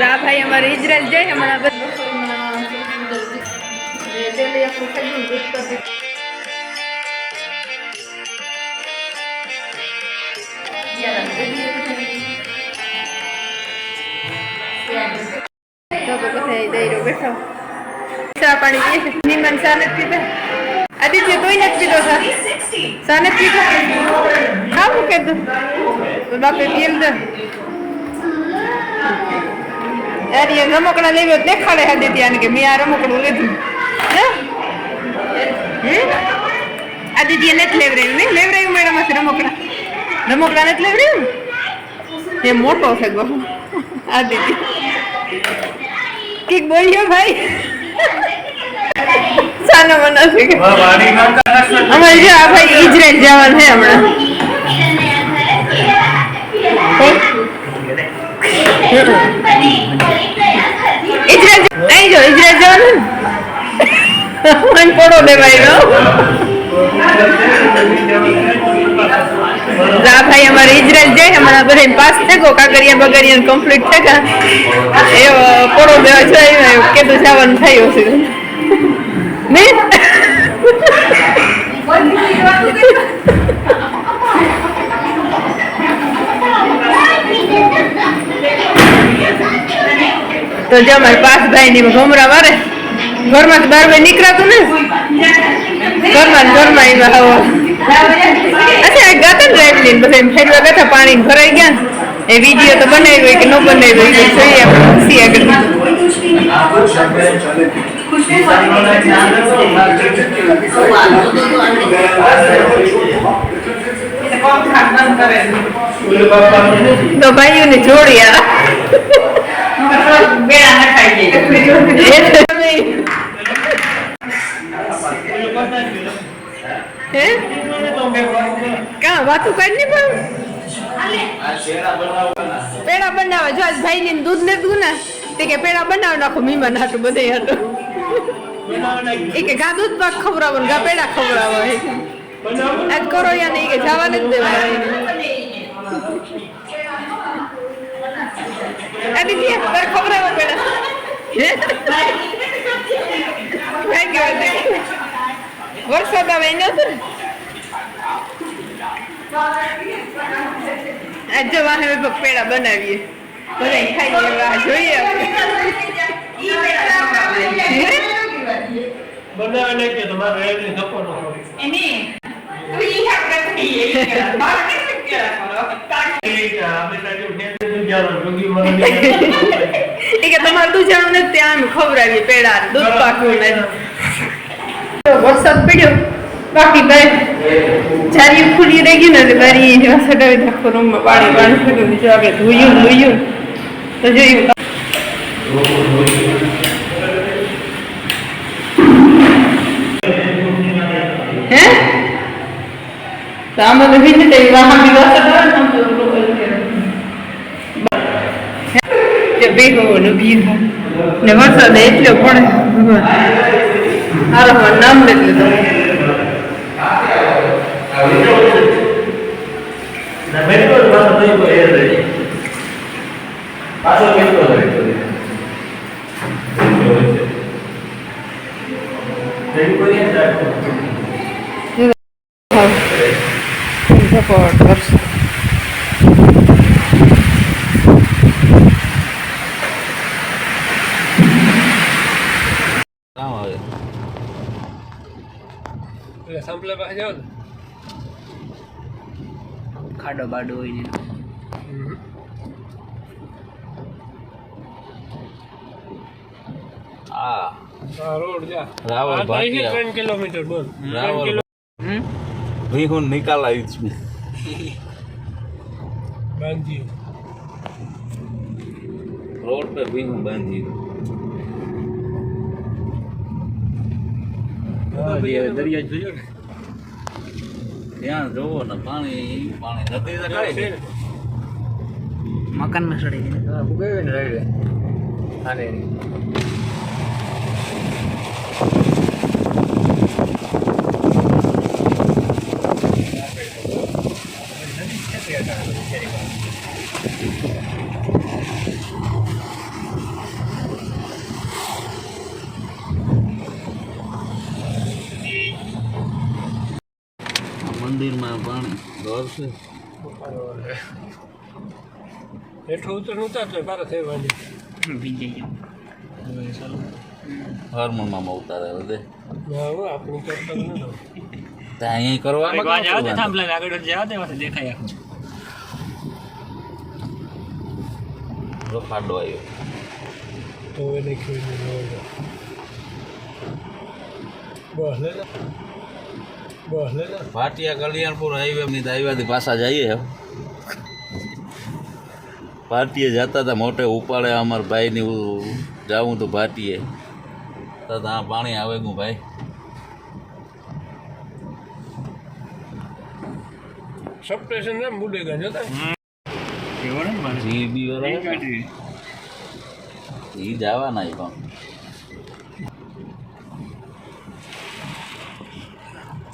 રા ભાઈ અમારે ઇઝરાયલ જાય, હમણાં બધું તો બેઠો ચા પાણી નિમન નથી પીતા આદિત્ય તોય નથી ચા ચા નથી પીધો ખાવું કે તું બાપે પીએમ દે. યાર એ રમકડા લેવ્યો દેખાડે દેખાડે દીદી કે મેં આ રમકડું લીધું હે? દીદી નથી લેવરાયું નહીં લેવરાયું મેડમ હશે રમકડા રમકડા નથી લેવડાવ્યું એ મોટો છે ગો આદિત્ય કંઈક બોલ્યો ભાઈ સાનો મના અમારે જો આ ભાઈ ઇઝરાયલ જવાનું છે હમણાં જો જવાનું ને મને પડો દેવાય જા ભાઈ અમારે ઇઝરાયલ જાય હમણાં બધા પાસ થકો કાકરિયા બગરિયા કમ્પ્લીટ થયા એ પડો દેવા જાય કીધું જવાનું થયું છે ને તો જો અમારે પાસ ભાઈ ની ભમરા મારે ઘરમાં બાર ભાઈ નીકળાતું ને. ઘરમાં ઘરમાં એ હવા અચ્છા ગાતા ને લઈને બધા ફેરવા ગાતા પાણી ભરાઈ ગયા. એ વીડિયો તો બનાવ્યો કે ન બનાવ્યો એ જોઈએ આપણે ખુશી આગળ. તો ભાઈઓને જોડ્યા કા વાતું કાઢ નહીં પણ પેડા બનાવે જો આજ ભાઈ ને દૂધ ને દૂધ ને કે પેડા બનાવ નાખો મીમા હાટું બધે હતું એ કે ગા દૂધ પાક ખવડાવો ગા પેડા ખવડાવો. આજ કરો યા નહીં કે જવા નથી દેવાય. આ દીદી તારે ખવડાવો પેડા હે? ભાઈ કેવા છે? વરસાદ આવે આજે વાહે પેડા બનાવીએ બધા ખાઈએ વાહ જોઈએ આપણે હે? બનાવે નહીં કે તમારે રેડની ધક્કો ન જોગી. એ કે તમારે દૂધાણું ને ત્યાં ખવડાવીએ પેડા દૂધ પાકું ને વરસાદ પડ્યો. બાકી જારી ખુલી રહી ગઈ ને બારી તો આખો રૂમમાં પાણી પાણી થયું જો આપણે ધોયું ધોયું. તો જોયું. હે? તો આમાં તો તે વાહન બી વરસાદ આવે ને આમ તો કે ભેગો ને ભીગો ને વરસાદ એટલો પણ ભગવાન હારો નામ નથી લીધું ના, મેટ્રો જ પાછો થઈ ગયો એ રહી. પાછો મેટ્રો રહી ગયો. રેડી કરીએ ને રાખો. સપોર્ટ વરસાદ કામ આવે એટલે સંપલે પાસે જાઓ ને. ખાડો બાડો હોય ને આ રોડ જા. ભાટિયા. કિલોમીટર બોલ. છું બાંધી રોડ બાંધી દરિયા જોયો ને. ત્યાં જોવો ને પાણી પાણી નદી તો કાંઈ મકાનમાં સડી ગયું ને. રહી આને આ મંદિરમાં પાણી ઘર છે. હેઠું ઉતર ઉતારતો પારા થઈ ગયું હરમોનમાં ઉતારે બધે આપણું કરતા ત્યાં અહીંયા કરવામાં વાજ કાં થાંભલા ને આગળ જવા પાસે દેખાય આખું. જો આવ્યો તો એને ખેડી બસ લે. ભાટિયા કલ્યાણપુર હાઈવે ની દાઈવાથી પાછા જઈએ ભાટીએ જતા હતા મોટે ઉપાડે અમારા ભાઈની જાવું તો ભાટીએ તો ત્યાં પાણી આવે ગું ભાઈ. સબસ્ટેશન ને બુડેગા જતા? એવો મારે જી બી વાળા ઈ જવાના પણ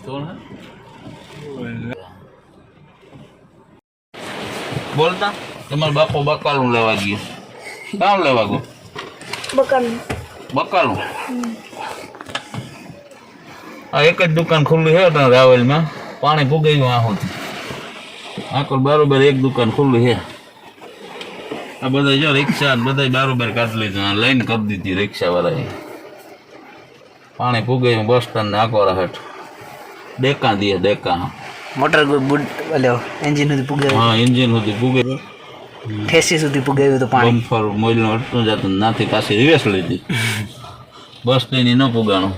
હે? બોલતા? તમારે બાપો બકાલું લેવા ગયો. કામ લેવા ગયો? બકાલું. આ એક જ દુકાન ખુલ્લી છે ત્યાં રાવલમાં. પાણી ફૂગાયું આ સુધી આખો બરોબર એક દુકાન ખુલ્લી છે. આ બધા જો રિક્ષા ને બધા બરોબર કાઢી લીધું. આ લાઈન કરી દીધી રિક્ષા વાળાએ પાણી ફૂગાયું બસ સ્ટેન્ડ આખો આકોરા દેકા દે દેકા મોટર બુડ ઓલો એન્જિન સુધી પુગાવ્યું હા એન્જિન સુધી પૂગે. ઠેસી સુધી પુગાવ્યું તો પાણી. બમ્ફર મોઈલનું અટકું જતું નાથી પાછી રિવેસ લીધી બસ તેની ન પુગાણું.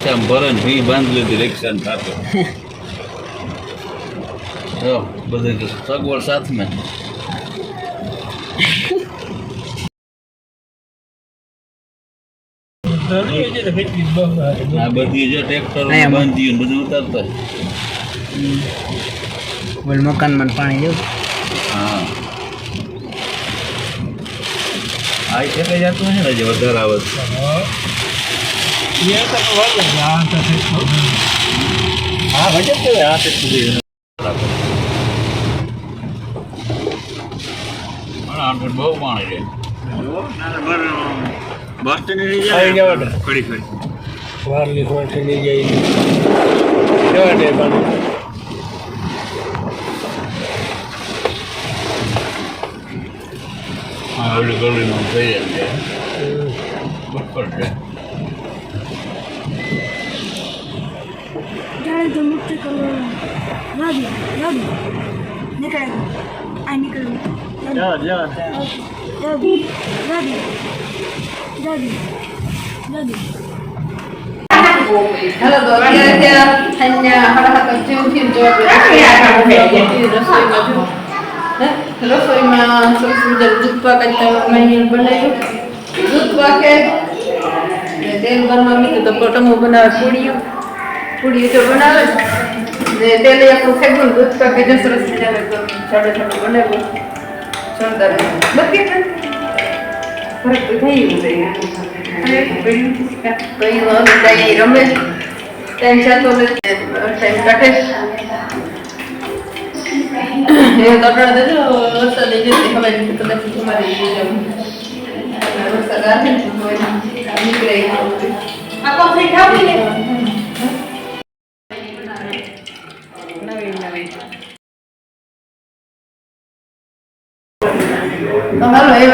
ભરણ ભરે ભી બાંધી લીધી રિક્ષા સાથે બધી સગવડ સાથમાં આ બધી જો ટ્રેક્ટર બાંધી બધું ઉતારતા. બોલ મકાનમાં પાણી જેવું હા. આ એક જતું હશે ને જે વધારે આવે હા વજન કેવાય આ સુધી બહુ પાણી છે. વારલી ખોટી લઈ જાય જવા દે પાણી. ઓલી ગલીમાં થઈ જાય બરાબર છે. જાય તો મુક્ત કરો. લાવી લાવી. નીકળ. આ નીકળ. જા જા લાવી લાવી. હાલો તો અત્યારે ત્યાં અહીંયા સાડા સાત જેવું રસોઈમાં? રસોઈમાં સરસ મજાનું દૂધ પાક બનાવ્યું દૂધ પાકે તેલ બનવા મૂક્યું તો ટમો બનાવે પૂડીઓ પૂડીઓ તો બનાવે ને તેલ આપણું દૂધ પાકે જો સરસ મજાનું જાડો જાડો બનાવ્યું જોરદાર બાકી ફરક તો થઈ ગયું તો રમે ટાઈમ જતો ટાઈમ કાઢે એ દોડાણ દેજો વરસાદ જશે કદાચ આવે તો હવે ને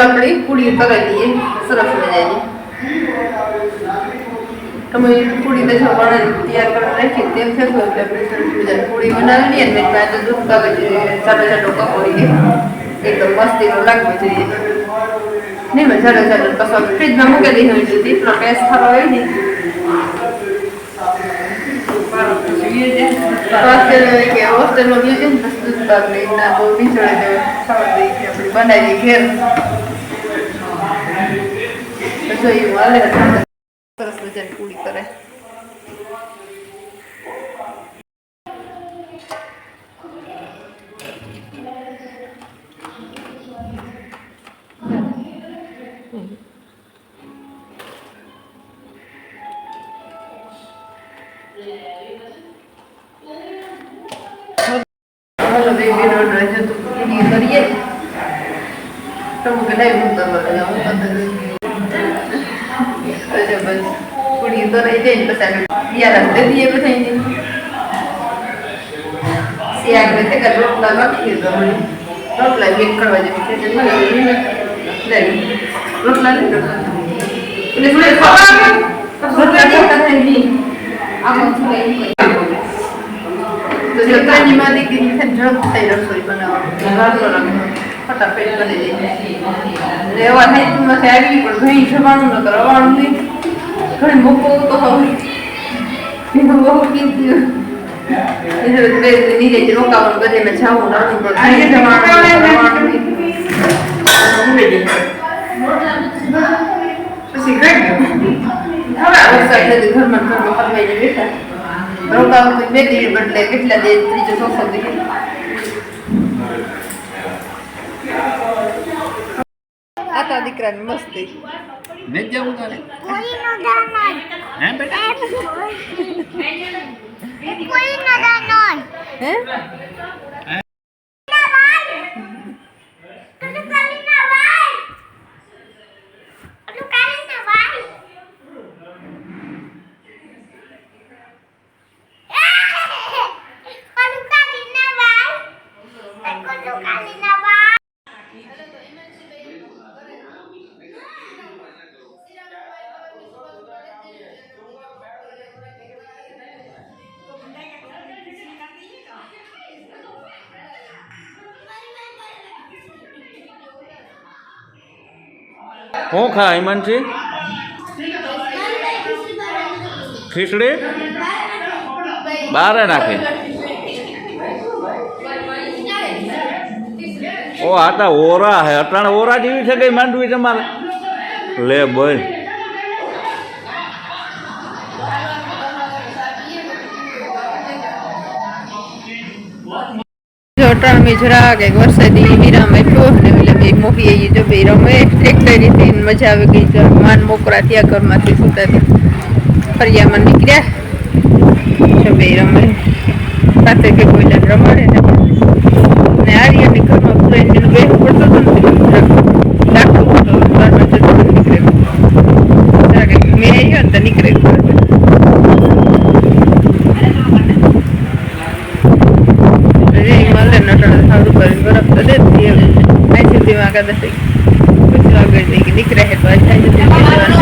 આપણે પૂડી કરી દઈએ સરસ મજાની. તમે પૂરી તો જો તૈયાર કરવા રાખીએ આપણે સરસ બનાવી લઈએ ને આજે દૂધ કાગજ જાડો જાડો કપોરી એકદમ જોઈએ. નહીં મેં જાડો જાડો કસો ફ્રીજમાં મૂકી હોય તો એટલો ટેસ્ટ સારો હોય ને. હોસ્ટેલમાં બનાવીએ ઘેર. રસોઈ હાલે સરસ મજાની પૂરી કરે હાલો બેબી રોડ રહેજો તો પૂરી કરીએ તમે કે નહીં હું તમે કે હું તો જો બસ પૂરી તો રહી જાય ને પછી આગળ યાર દે દીએ બધા સિયાગ બેઠે કે રોટલા બાકી તો રોટલા બેક કરવા જેવી છે મને રોટલા રોટલા એટલે થોડે નહીં. આમ તો છોકરાની માં દીકરી ઝડપ થઈ રસોઈ બનાવવા. વાંધો નથી. ફટાફટ બની જાય. રેવા થાય તું નથી આવી પણ ઘણી જવાનું ન કરવાનું નહીં. કરવાનું નહીં. પછી ઘર ગયું. હવે વરસાદ નથી ઘરમાં ઘરમાં ફરવાઈને બેઠા. રોકાવું તો બે કેટલા દે ત્રીજો ચોથો દિવસ. આ તો દીકરાની મસ્તી. ને જવું તારે? હે બેટા? કોઈનો દાનન. હે તું કાલીના ભાઈ તું કાલીના ભાઈ તું કાલીના ભાઈ તું કાલીના ભાઈ શું ખા હિમાંશી ખીચડી? બારે નાખી. ઓ, આ તો ઓરા હે. અટાણે ઓરા જેવી છે કઈ માંડવી તમારે? લે બોલ. જો ત્રણ મેં જરા કે વરસાદી વિરામ આપ્યો અને એટલે બે મોકલી આવી જો બે રમે ટ્રેક્ટરી રીતે મજા આવી ગઈ. જો માન મોકરા ત્યાં ઘરમાંથી હતા ફરિયામાં નીકળ્યા. જો બે રમે. સાથે કે કોઈ રમાડે ને. ને આર્યની ઘરમાં ફ્રેન્ડ બેસવું પડતું ને. कर दे कुछ लोग कर देगी दिख रहे हैं तो अच्छा है